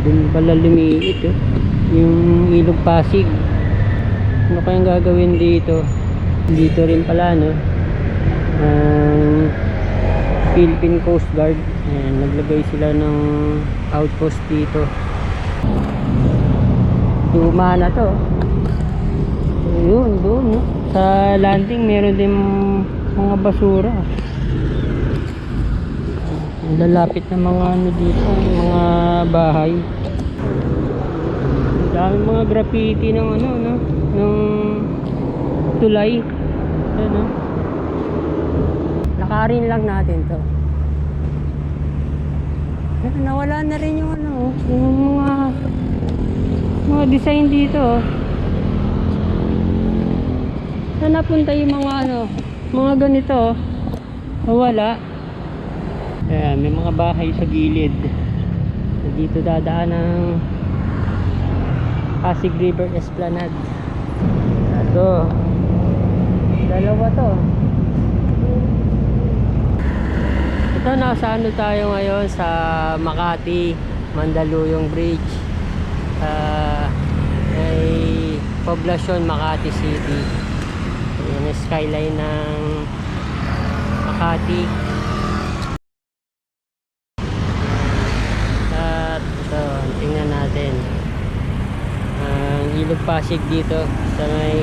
Doon pala lumiit oh. Yung ilog Pasig. Ano kayang gagawin dito? Dito rin pala no. Ang Philippine Coast Guard. Ayan, naglagay sila ng outpost dito. Luma na to. Ayun, doon. Sa landing, meron din mga basura. Lalapit na mga ano dito, mga bahay. Ang dami mga graffiti ng ano, no? Ng tulay. Ano? Lakarin lang natin to. Nawala na rin yung ano, oh, yung mga mga design dito. oh. Saan napunta yung mga ano, mga ganito? oh? Ayan, may mga bahay sa gilid. Dito dadaan ng Pasig River Esplanade. Ito. Dalawa to. Ito, nasa ano tayo ngayon sa Makati, Mandaluyong Bridge. Uh, ay poblasyon Makati City. Ayan yung skyline ng Makati. At ito, tingnan natin. Ang ilog Pasig dito sa may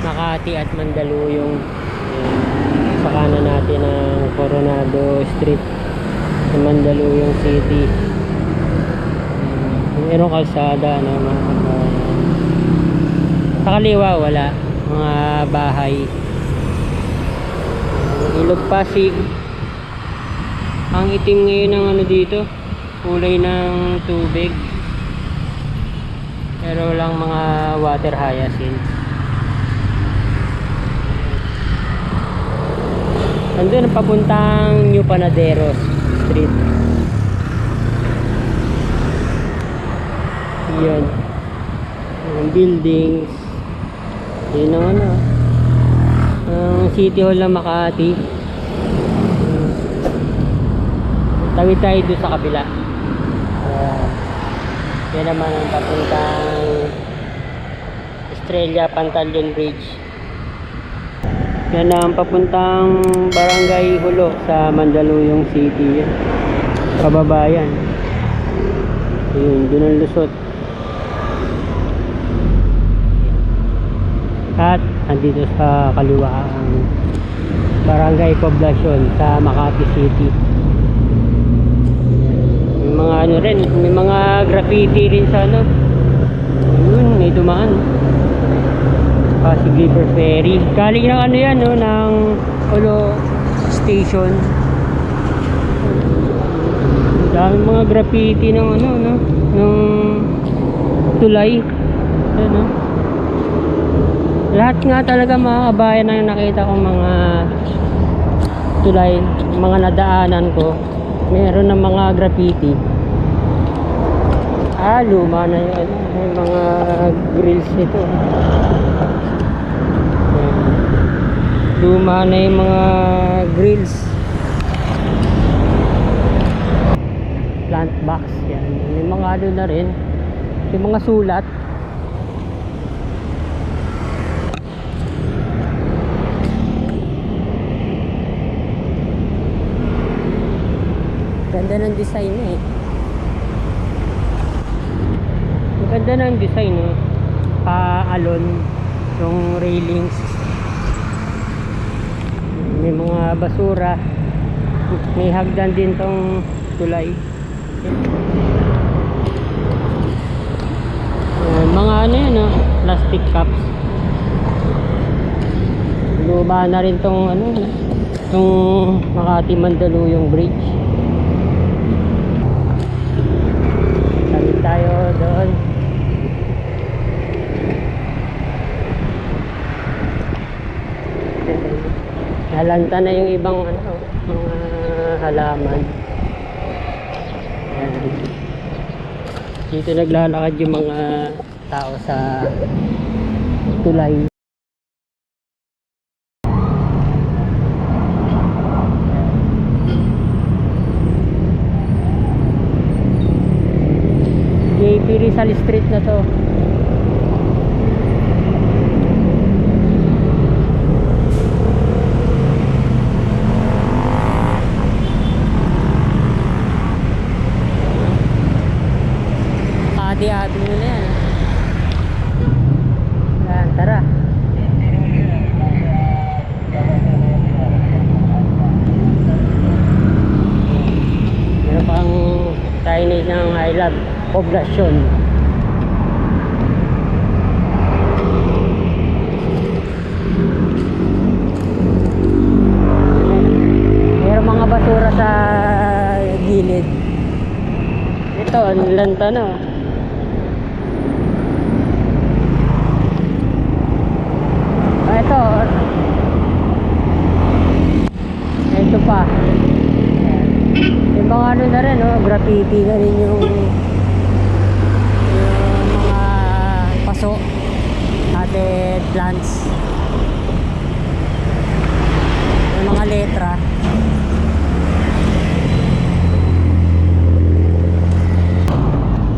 Makati at Mandaluyong. Ayan. Sa kanan natin ang Coronado Street sa Mandaluyong City. Merong kalsada no, mga kabayan. Sa kaliwa wala mga bahay. Ilog Pasig ang itim ngayon ng ano dito kulay ng tubig pero lang mga water hyacinth nandun ang papuntang New Panaderos Street. Yun. Yung buildings. Yun ang ano. Ang City Hall ng Makati. Tawid tayo doon sa kabila. Uh, yan naman ang papuntang Estrella Pantalion Bridge. Yan ang papuntang Barangay Hulo sa Mandaluyong City. Yan. Kababayan. Yun, doon ang lusot. At andito sa kaliwa ang Barangay Poblacion sa Makati City may mga ano rin may mga graffiti rin sa ano yun may dumaan Pasig River Ferry. Galing ng ano yan no? Ng Olo Station. Dami mga graffiti ng ano no? Ng tulay. Ano lahat nga talaga mga kabayan ang nakita kong mga tulay mga nadaanan ko meron ng mga graffiti. Ah luma na yun. May mga grills nito. Ayan. Luma na yung mga grills plant box yan may mga ano na rin yung mga sulat Ganda ng design eh. Ang ganda ng design no. Pa-alon yung railings. May mga basura. May hagdan din tong tulay. Ayan, mga ano yan no, plastic cups. Luma na rin tong ano, tong Makati Mandaluyong Bridge. Salit tayo doon. Nalanta na yung ibang ano, mga halaman. Ayan. Dito naglalakad yung mga tao sa tulay. may Pirizal Street na to. Adi-adi nyo na yan. Yan, tara. Meron pang signage ng I love poblasyon. Meron mga basura sa gilid. Ito, lanta na. Ah, ito. Ito pa. Yung mga ano na rin, oh, graffiti na rin yung mga paso added plants yung mga letra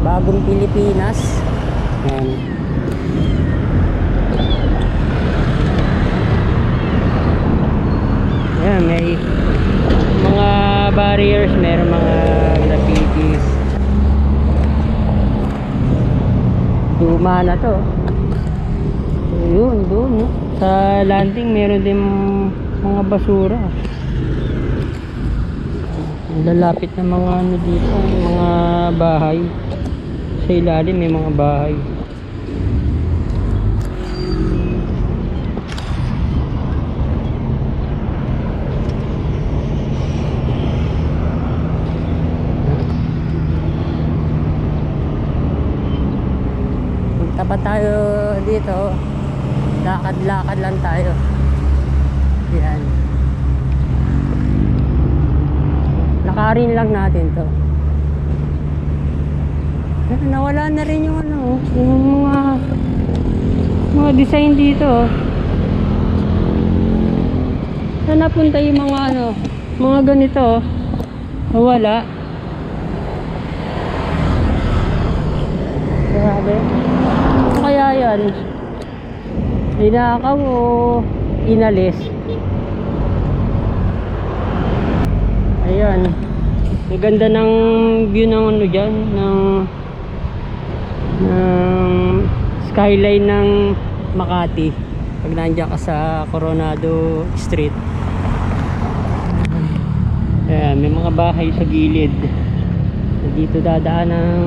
bagong Pilipinas Ayan. Ayan, may mga barriers, meron mga graffitis. Luma na to. Yun, doon. Sa landing, meron din mga basura. Lalapit na mga ano dito, mga bahay. Sa ilalim may mga bahay. Punta tayo dito. Lakad-lakad lang tayo. Yan. Lakarin lang natin to. Pero nawala na rin yung ano, yung mga mga design dito. oh. Saan napunta yung mga ano, mga ganito? oh? Nawala. Grabe. Kaya yan? Ninakaw o inalis? Ayan. Ang ganda ng view ng ano dyan, ng ng skyline ng Makati. Pag nandiyan ka sa Coronado Street. Ayan, may mga bahay sa gilid. Dito dadaan ng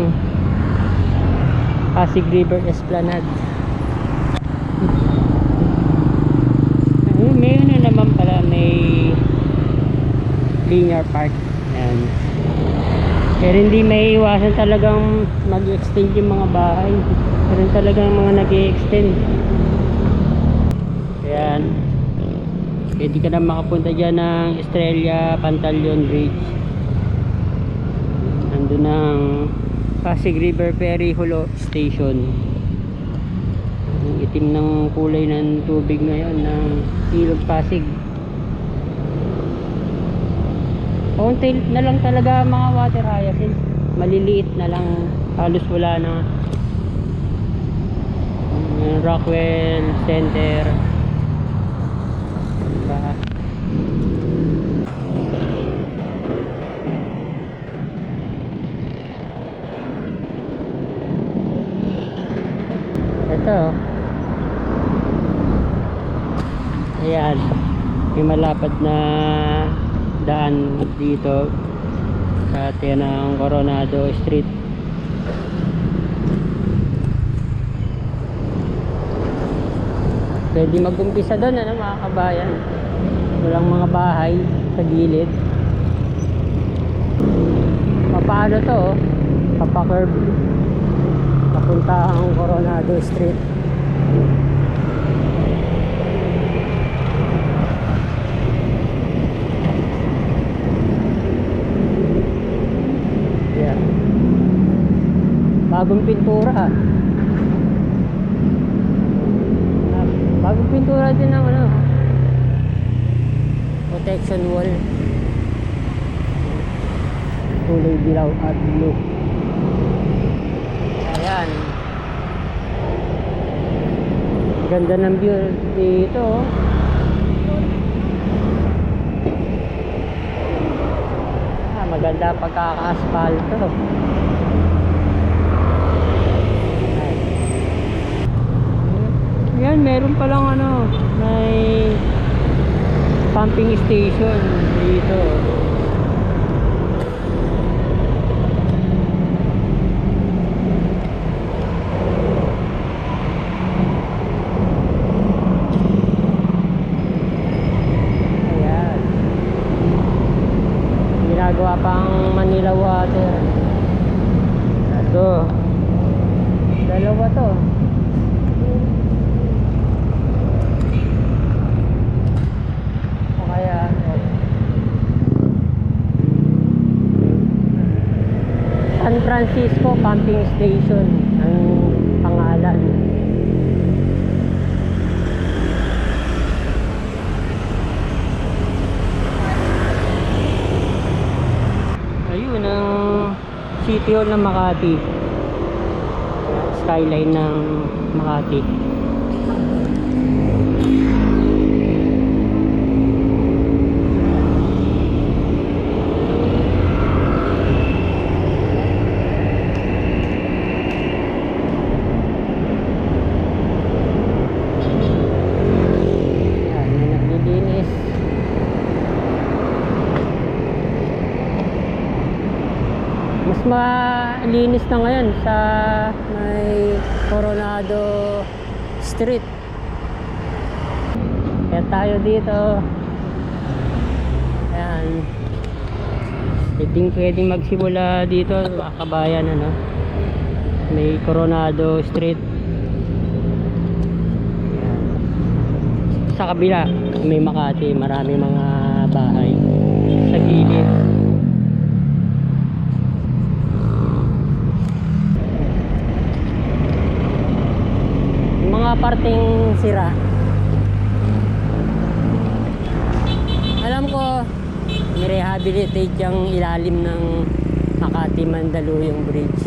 Pasig River Esplanade. Ayun, may ano naman pala, may linear park. Pero hindi may iwasan talagang mag-extend yung mga bahay. Pero talagang mga nag extend Ayan. Pwede ka na makapunta dyan ng Estrella Pantaleon Bridge. Nandun ang Pasig River Ferry Hulo Station. Ang itim ng kulay ng tubig ngayon ng Ilog Pasig. Konti na lang talaga mga water hyacinth. Maliliit na lang. Halos wala na. Rockwell Center. Diba? Ito. Ayan. May malapad na daan dito sa ng Coronado Street. Pwede mag-umpisa doon ano mga kabayan. Walang mga bahay sa gilid. Papaano to? oh? Papa-curve. Papunta ang Coronado Street. bagong pintura. Bagong pintura din ang ano. Protection wall. Kulay dilaw at blue. Ayan. Ganda ng view dito oh. Ah, maganda pagkakaasfalto oh. Yan, meron palang ano, may pumping station dito. Ayan. Ginagawa pang Manila Water. Ito. Dalawa to. Kaya. San Francisco Pumping Station ang pangalan. Ayun ang City Hall ng Makati. Skyline ng Makati. Yan, may naglilinis. Mas malinis na ngayon sa may Coronado Street. Kaya tayo dito. Ayan. Pwedeng pwedeng magsimula dito, kabayan, ano. May Coronado Street. Ayan. Sa kabila, may Makati, marami mga bahay sa gilid. Yung mga parteng sira. Alam ko, nirehabilitate yung ilalim ng Makati Mandaluyong Bridge.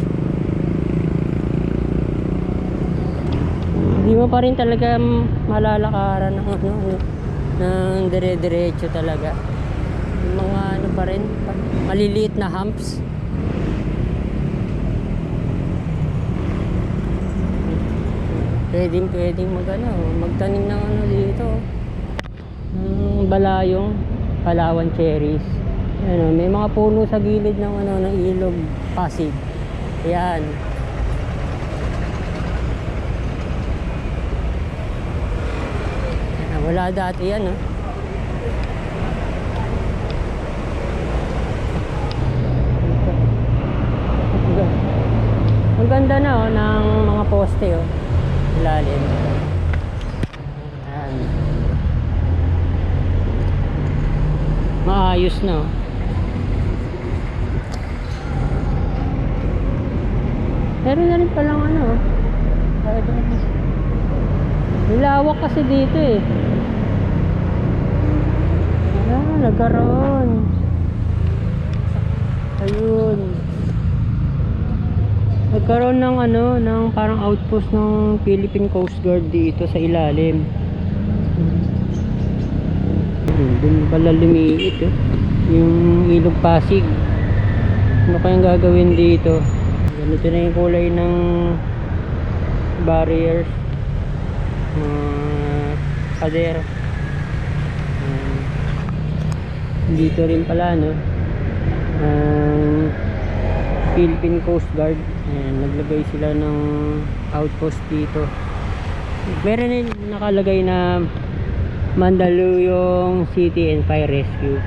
Hindi mo pa rin talaga malalakaran ng ano, ng dire-diretso talaga. Mga ano pa rin, maliliit na humps. Pwedeng pwedeng mag ano, magtanim ng ano dito. Ng balayong, Palawan cherries. Ano, may mga puno sa gilid ng ano ng ilog Pasig. Yan. Wala dati yan, ah. Ang ganda na oh, ng mga poste oh. Ilalim. Ayan. Maayos na oh. Meron na rin palang ano oh. Lawak kasi dito eh. Ah, nagkaroon. Ayun. Nagkaroon ng ano, ng parang outpost ng Philippine Coast Guard dito sa ilalim. Hmm, Doon pala lumiit eh. Yung ilog Pasig. Ano kayang gagawin dito? Ganito na yung kulay ng barriers. Mga pader. Hmm. Dito rin pala no. Ang Philippine Coast Guard. Ayan, naglagay sila ng outpost dito. Meron din nakalagay na Mandaluyong City and Fire Rescue.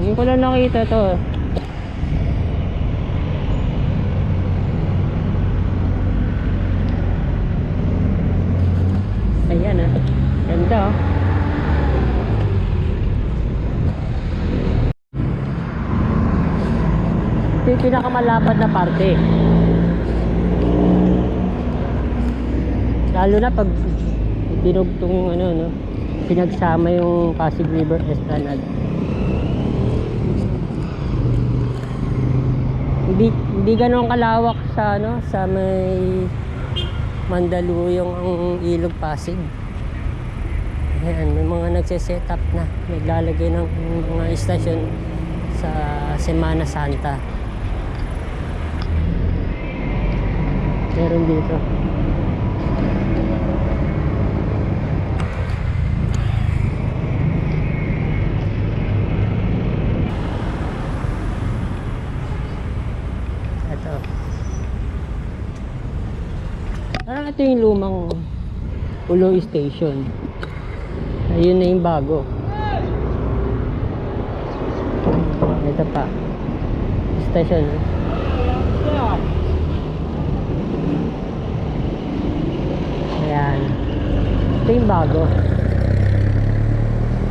Ngayon ko lang nakita to. Ayan ah. Ganda oh. Ito yung pinakamalapad na parte. Lalo na pag dinugtong ano, no, pinagsama yung Pasig River Esplanade. Hindi, hindi ganun kalawak sa ano, sa may Mandaluyong ang ilog Pasig. Ayan, may mga nagse-set up na. Naglalagay ng mga istasyon sa Semana Santa. Meron dito. Ito. Parang ito yung lumang Ulo Station. Ayun na yung bago. Ito pa. Station. Ayan. Ito yung bago.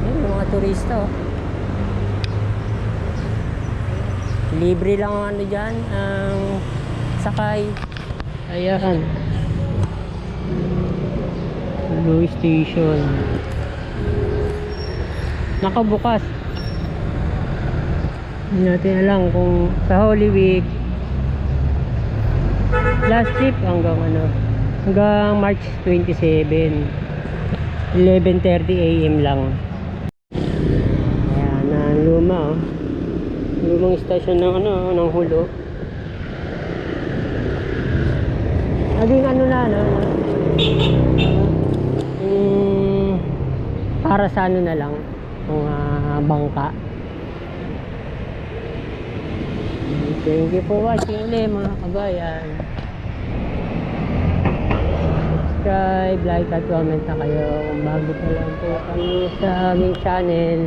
Ayan, mga turista oh. Libre lang ang ano dyan, ang sakay. Ayan. Blue Station. Nakabukas. Hindi natin alam kung sa Holy Week last trip hanggang ano hanggang March 27 11.30 AM lang. Ayan ang luma oh. Lumang istasyon ng ano ng hulo. Naging ano na ano mm, para sa ano na lang mga bangka. Thank you for watching ulit mga kabayan subscribe, like at comment na kayo. Kung bago pa lang po kami sa aming channel.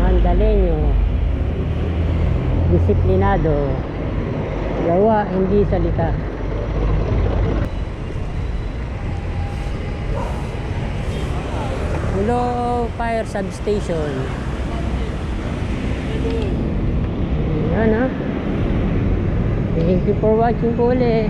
Mandaleño disiplinado. Gawa hindi salita Ulo Fire Substation. Yan ha thank you for watching po ulit